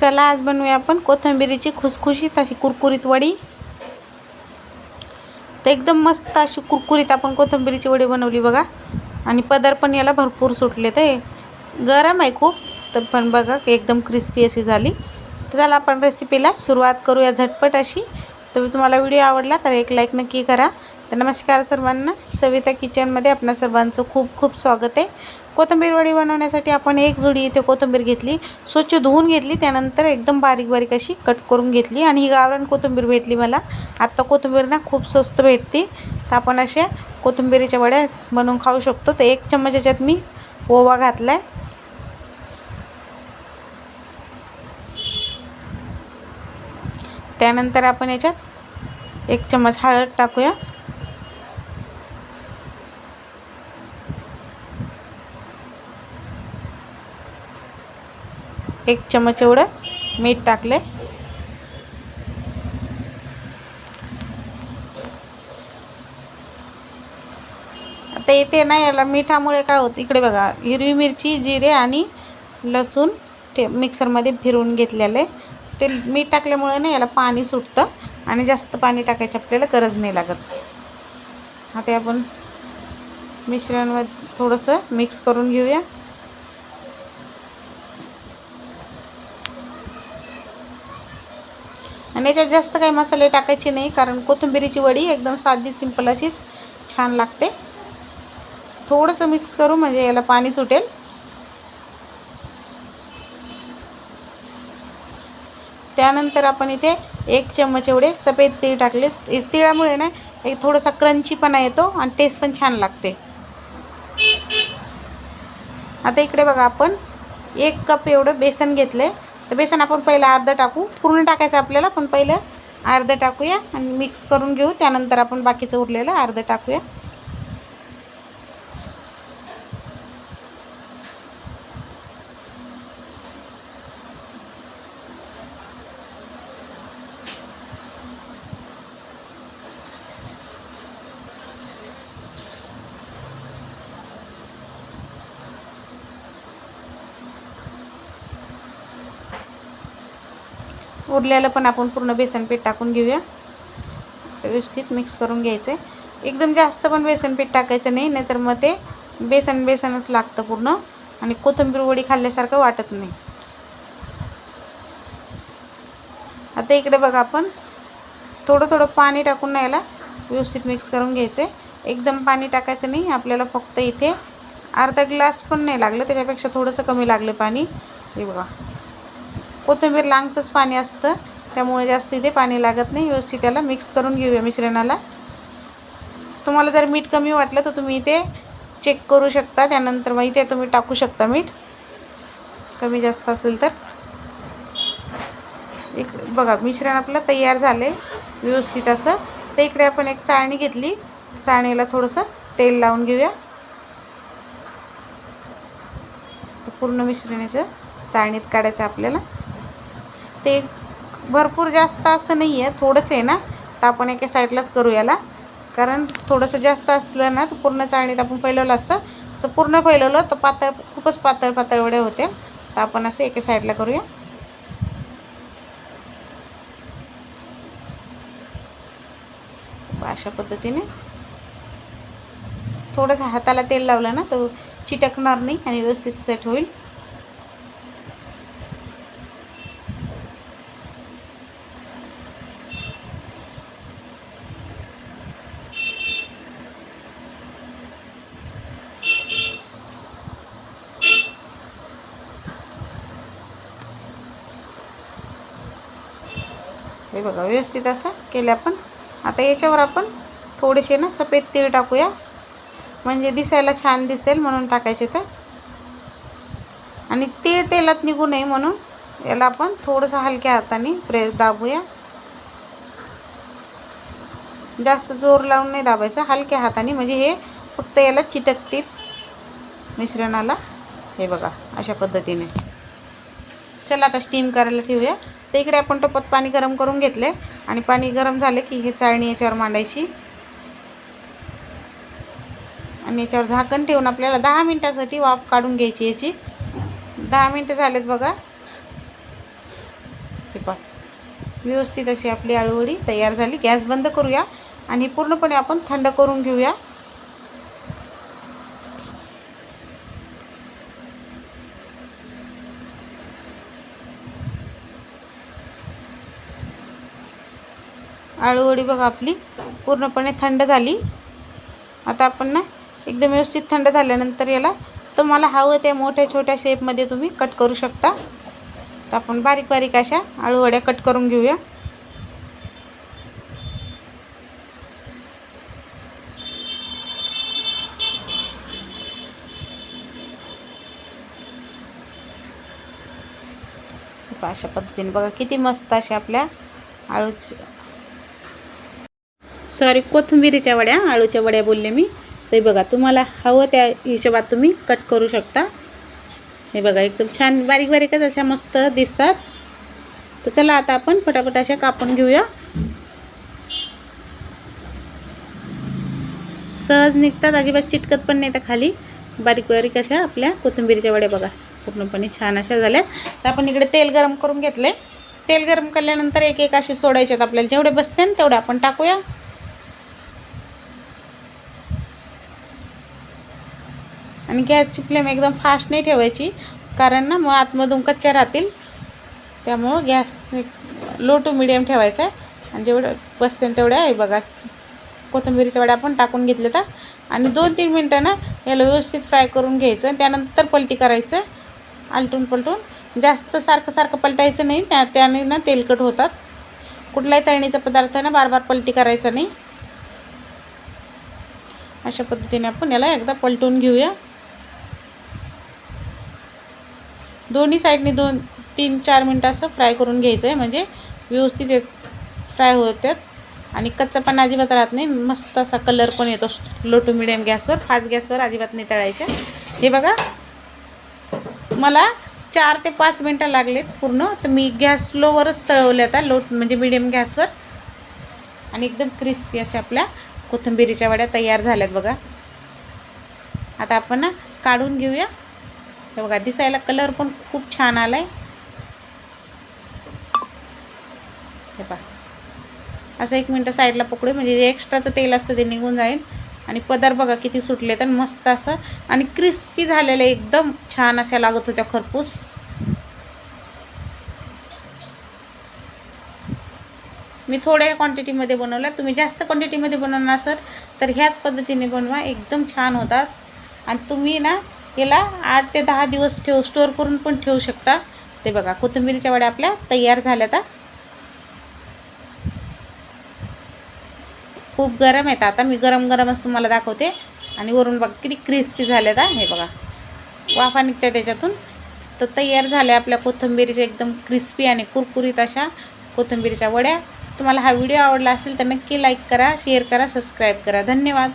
चला आज बनवूया आपण कोथिंबिरीची खुसखुशीत अशी कुरकुरीत वडी. तर एकदम मस्त अशी कुरकुरीत आपण कोथिंबिरीची वडी बनवली बघा. आणि पदर पण याला भरपूर सुटले ते गरम आहे खूप तर पण बघा एकदम क्रिस्पी अशी झाली. तर चला आपण रेसिपीला सुरुवात करूया झटपट अशी. तर तुम्हाला व्हिडिओ आवडला तर एक लाईक नक्की करा. तर नमस्कार सर्वांना. सविता किचनमध्ये आपणा सर्वांचं खूप खूप स्वागत आहे. कोथिंबीर वडी बनवण्यासाठी आपण एक जुडी इथे कोथिंबीर घेतली. स्वच्छ धुवून घेतली. त्यानंतर एकदम बारीक बारीक अशी कट करून घेतली आणि ही गावरान कोथिंबीर भेटली मला. आत्ता कोथिंबीर ना खूप स्वस्त भेटते. तर आपण अशा कोथिंबीरीच्या वड्या बनवून खाऊ शकतो. तर एक चम्मच याच्यात मी ओवा घातला आहे त्यानंतर आपण याच्यात एक चम्मच हळद टाकूया. एक चमच एवढं मीठ टाकले. आता येते ना याला मिठामुळे काय होतं इकडे बघा हिरवी मिरची जिरे आणि लसूण ते मिक्सरमध्ये फिरवून घेतलेलं. आहे ते मीठ टाकल्यामुळे ना याला पाणी सुटतं आणि जास्त पाणी टाकायची आपल्याला गरज नाही लागत. आता आपण मिश्रणमध्ये थोडंसं मिक्स करून घेऊया. आणि याच्यात जास्त काही मसाले टाकायचे नाही कारण कोथिंबिरीची वडी एकदम साधी सिंपल अशीच छान लागते. थोडंसं मिक्स करू म्हणजे याला पाणी सुटेल. त्यानंतर आपण इथे एक चम्मच एवढे सफेद तीळ टाकले. तिळामुळे ना एक थोडासा क्रंचीपणा येतो आणि टेस्ट पण छान लागते. आता इकडे बघा आपण एक कप एवढं बेसन घेतलं आहे तर बेसन आपण पहिलं अर्धं टाकू. पूर्ण टाकायचं आपल्याला पण पहिलं अर्धं टाकूया आणि मिक्स करून घेऊ. त्यानंतर आपण बाकीचं उरलेलं अर्धं टाकूया. उरलेलं पण आपण पूर्ण बेसन पीठ टाकून घेऊया. व्यवस्थित मिक्स करून घ्यायचं आहे एकदम जास्त पण बेसन पीठ टाकायचं नाही नाहीतर मग ते बेसन बेसनच लागतं पूर्ण. आणि कोथिंबीर वडी खाल्ल्यासारखं वाटत नाही. आता इकडे बघा आपण. थोडं थोडं पाणी टाकून ना याला व्यवस्थित मिक्स करून घ्यायचं आहे एकदम पाणी टाकायचं नाही आपल्याला फक्त इथे अर्धा ग्लास पण नाही लागलं त्याच्यापेक्षा थोडंसं कमी लागलं पाणी. हे बघा. कोथिंबीर लांगचंच पाणी असतं. त्यामुळे जास्त इथे पाणी लागत नाही. व्यवस्थित त्याला मिक्स करून घेऊया मिश्रणाला. तुम्हाला जर मीठ कमी वाटलं तर तुम्ही इथे चेक करू शकता. त्यानंतर मग इथे तुम्ही टाकू शकता मीठ. कमी जास्त असेल तर. एक बघा मिश्रण आपलं तयार झालं आहे व्यवस्थित असं. तर इकडे आपण एक चाळणी घेतली. चाळणीला थोडंसं तेल लावून घेऊया. पूर्ण मिश्रणाचं चाळणीत काढायचं आपल्याला. ते भरपूर जास्त असं नाही आहे थोडंच आहे ना. तर आपण एका साईडलाच करू याला. कारण थोडंसं जास्त असलं ना तर पूर्ण चाळणीत आपण फैलवलं असतं. असं पूर्ण फैलवलं तर पातळ खूपच पातळ पातळ वडे होते. तर आपण असं एका साईडला करूया. अशा पद्धतीने. थोडंसं हाताला तेल लावलं ना तर चिटकणार नाही आणि व्यवस्थित सेट होईल. हे बघा व्यवस्थित असं केलं आपण. आता याच्यावर आपण थोडेसे ना सफेद तीळ टाकूया. म्हणजे दिसायला छान दिसेल म्हणून टाकायचे तर. आणि तीळ तेलात निघू नये म्हणून याला आपण थोडंसं हलक्या हाताने प्रेस दाबूया. जास्त जोर लावून नाही दाबायचं हलक्या हाताने. म्हणजे हे फक्त याला चिटकतील मिश्रणाला. हे बघा अशा पद्धतीने. चला आता स्टीम करायला ठेवूया. तर इकडे आपण टोपात पाणी गरम करून घेतले आणि पाणी गरम झाले की हे चाळणी याच्यावर मांडायची. आणि याच्यावर झाकण ठेवून आपल्याला दहा मिनटासाठी वाफ काढून घ्यायची याची. दहा मिनटं झालेत बघा. हे पा व्यवस्थित अशी आपली आळूवडी तयार झाली. गॅस बंद करूया आणि पूर्णपणे आपण थंड करून घेऊया. आळूवडी बघा आपली पूर्णपणे थंड झाली. आता आपण ना एकदम व्यवस्थित थंड झाल्यानंतर याला तुम्हाला हवं त्या मोठ्या छोट्या शेपमध्ये तुम्ही कट करू शकता. तर आपण बारीक बारीक अशा आळूवड्या कट करून घेऊया. अशा पद्धतीने बघा किती मस्त अशा आपल्या आळूची सॉरी कोथिंबिरीच्या वड्या आळूच्या वड्या बोलले मी. ते बघा तुम्हाला हवं त्या हिशोबात तुम्ही कट करू शकता. हे बघा एकदम छान बारीक बारीकच अशा मस्त दिसतात. तर चला आता आपण पटापट अशा कापून घेऊया. सहज निघतात अजिबात चिटकत पण नाही तर खाली. बारीक बारीक अशा आपल्या कोथिंबिरीच्या वड्या बघा पूर्णपणे छान अशा झाल्या तर आपण इकडे तेल गरम करून घेतले तेल गरम केल्यानंतर एक एक असे सोडायच्यात आपल्याला. जेवढे बसते ना तेवढे आपण टाकूया. आणि गॅसची फ्लेम एकदम फास्ट नाही ठेवायची कारण ना मग आतमधून कच्च्या राहतील. त्यामुळं गॅस लो टू मिडियम ठेवायचा आहे. आणि जेवढं बसते तेवढ्या आहे बघा. कोथिंबिरीच्या वड्या आपण टाकून घेतल्या तर आणि दोन तीन मिनटं ना याला व्यवस्थित फ्राय करून घ्यायचं त्यानंतर पलटी करायचं. आलटून पलटून. जास्त सारखं सारखं पलटायचं नाही. त्या त्याने ना तेलकट होतात. कुठलाही तळणीचा पदार्थ ना बार बार पलटी करायचा नाही. अशा पद्धतीने आपण याला एकदा पलटून घेऊया. दोन्ही साईडने दोन तीन चार मिनटं असं फ्राय करून घ्यायचं आहे म्हणजे व्यवस्थित फ्राय होतात आणि कच्चा पण अजिबात राहत नाही. मस्त असा कलर पण येतो. लो टू मिडियम गॅसवर फास्ट गॅसवर अजिबात नाही तळायच्या हे बघा. मला चार ते पाच मिनटं लागलेत पूर्ण. तर मी गॅस स्लोवरच तळवले आता. लो म्हणजे मिडियम गॅसवर. आणि एकदम क्रिस्पी असे आपल्या कोथिंबिरीच्या वड्या तयार झाल्यात बघा. आता आपण काढून घेऊया. हे बघा दिसायला कलर पण खूप छान आला आहे हे पहा. असं एक मिनटं साईडला पकडू म्हणजे जे एक्स्ट्राचं तेल असतं ते निघून जाईल. आणि पदार्थ बघा किती सुटले तर मस्त असं. आणि क्रिस्पी झालेलं एकदम छान अशा लागत होत्या खरपूस. मी थोड्या क्वांटिटीमध्ये बनवला तुम्ही जास्त क्वांटिटीमध्ये बनवणार सर तर ह्याच पद्धतीने बनवा. एकदम छान होतात. आणि तुम्ही ना याला आठ ते दहा दिवस ठेव स्टोअर करून पण ठेवू शकता. ते बघा कोथिंबीरच्या वड्या आपल्या तयार झाल्या आता खूप गरम आहेत. आता मी गरम गरमच तुम्हाला दाखवते. आणि वरून बघा किती क्रिस्पी झाल्यात हे. बघा वाफा निघत्या त्याच्यातून. तर तयार झाल्या आपल्या कोथिंबीरीच्या एकदम क्रिस्पी आणि कुरकुरीत अशा कोथिंबीरीच्या वड्या. तुम्हाला हा व्हिडिओ आवडला असेल तर नक्की लाईक करा शेअर करा सबस्क्राईब करा. धन्यवाद.